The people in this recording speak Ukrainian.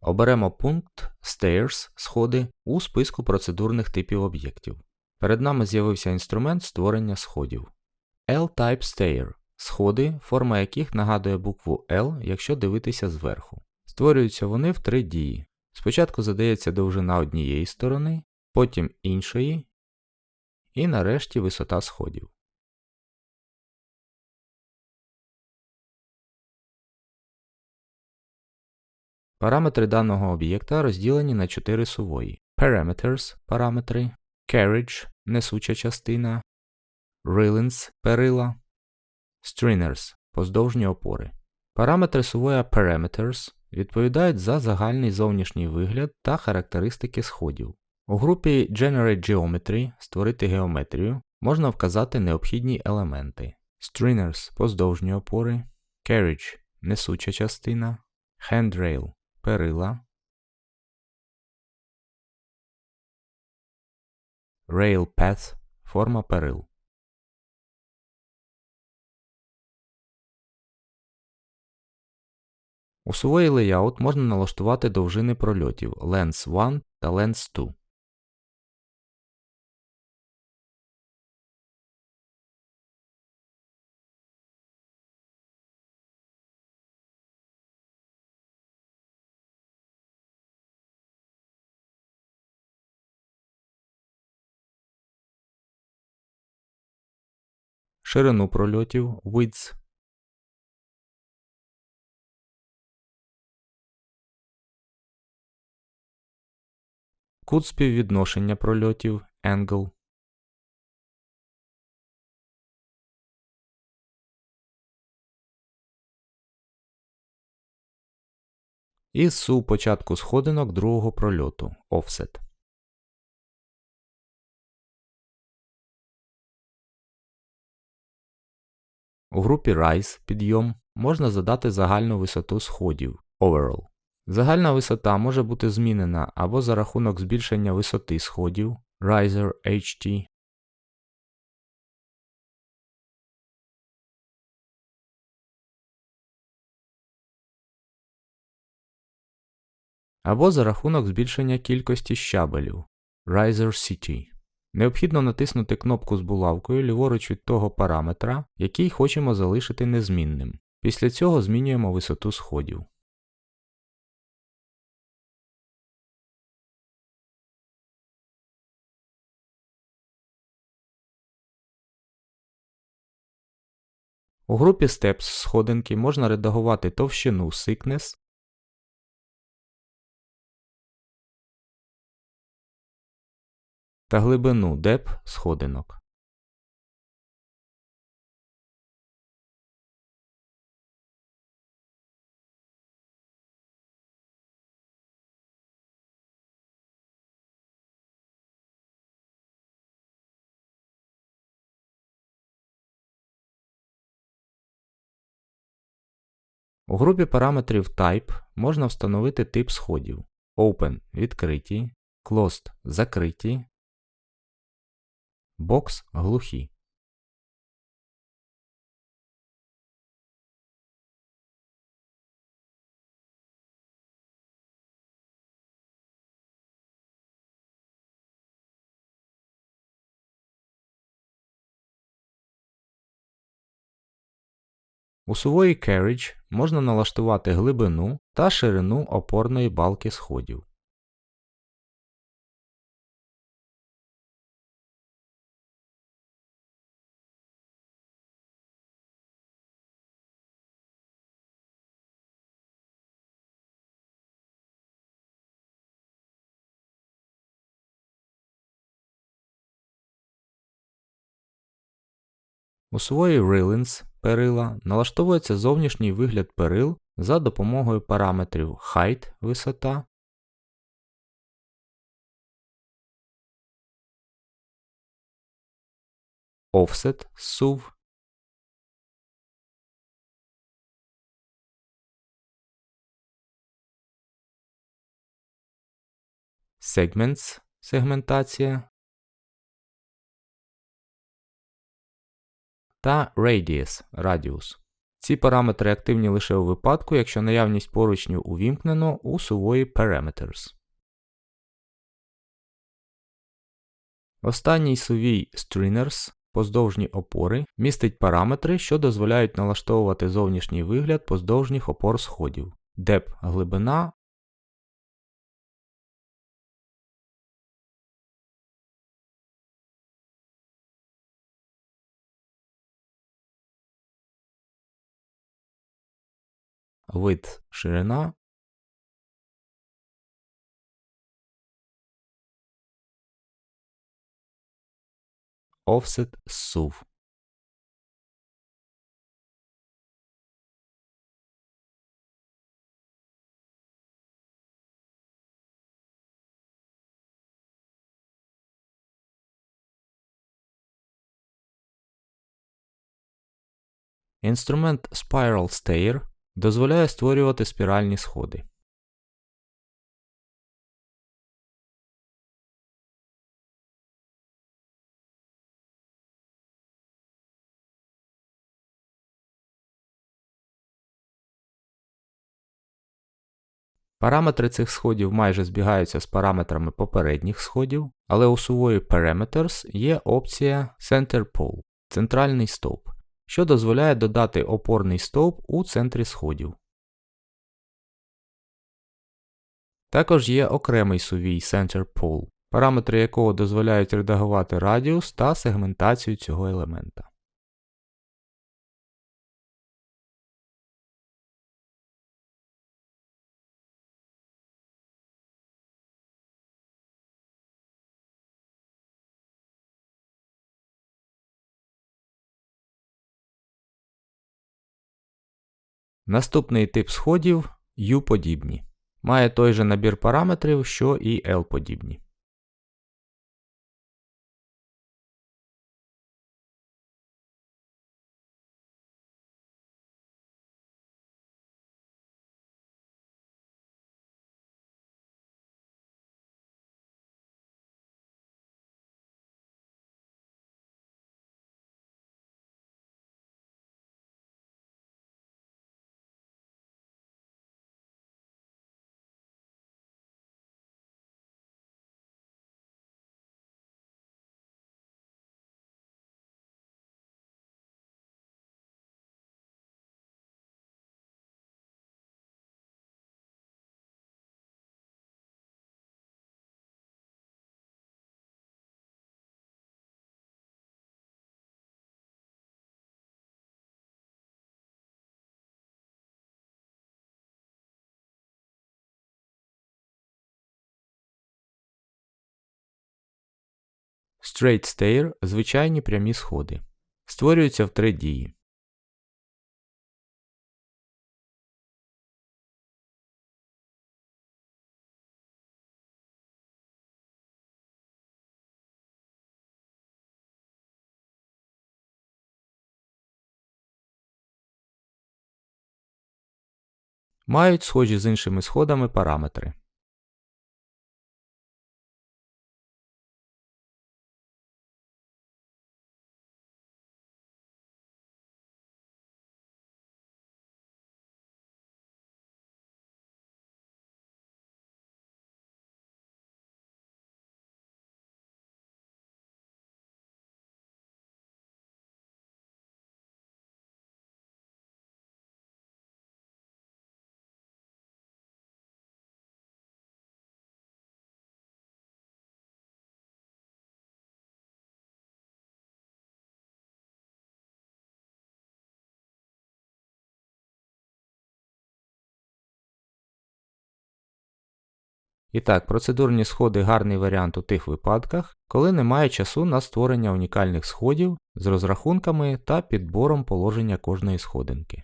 Оберемо пункт Stairs сходи у списку процедурних типів об'єктів. Перед нами з'явився інструмент створення сходів. L-Type Stair сходи, форма яких нагадує букву L, якщо дивитися зверху. Створюються вони в три дії. Спочатку задається довжина однієї сторони, потім іншої, і нарешті висота сходів. Параметри даного об'єкта розділені на 4 сувої. Parameters – параметри, Carriage – несуча частина, Railings – перила, Stringers – поздовжні опори. Параметри сувоя Parameters відповідають за загальний зовнішній вигляд та характеристики сходів. У групі Generate Geometry створити геометрію можна вказати необхідні елементи. Stringers – поздовжні опори, Carriage – несуча частина, Handrail – перила, Rail Path – форма перил. У своїй Layout можна налаштувати довжини прольотів Lens 1 та Lens 2. Ширину прольотів Width Кут співвідношення прольотів Angle і су початку сходинок другого прольоту Offset. У групі Rise підйом можна задати загальну висоту сходів Overall. Загальна висота може бути змінена або за рахунок збільшення висоти сходів Riser HT, або за рахунок збільшення кількості щабелів Riser CT. Необхідно натиснути кнопку з булавкою ліворуч від того параметра, який хочемо залишити незмінним. Після цього змінюємо висоту сходів. У групі Steps сходинки можна редагувати товщину Thickness та глибину Depth сходинок. У групі параметрів Type можна встановити тип сходів Open відкриті, Closed закриті, Box глухі. У сувої Carriage можна налаштувати глибину та ширину опорної балки сходів. У свої Railings перила налаштовується зовнішній вигляд перил за допомогою параметрів Height висота, Offset SUV, Segments сегментація та Radius радіус. Ці параметри активні лише у випадку, якщо наявність поручнів увімкнено у сувої Parameters. Останній сувій Stringers поздовжні опори містить параметри, що дозволяють налаштовувати зовнішній вигляд поздовжніх опор сходів. Depth – глибина, width – ширина, offset – зсув. Інструмент Spiral Stair дозволяє створювати спіральні сходи. Параметри цих сходів майже збігаються з параметрами попередніх сходів, але у сувої Parameters є опція Center Pole центральний стовп, що дозволяє додати опорний стовп у центрі сходів. Також є окремий сувій Center Pole, параметри якого дозволяють редагувати радіус та сегментацію цього елемента. Наступний тип сходів U-подібні. Має той же набір параметрів, що і L-подібні. Straight Stair – звичайні прямі сходи. Створюються в три дії. Мають схожі з іншими сходами параметри. І так, процедурні сходи гарний варіант у тих випадках, коли немає часу на створення унікальних сходів з розрахунками та підбором положення кожної сходинки.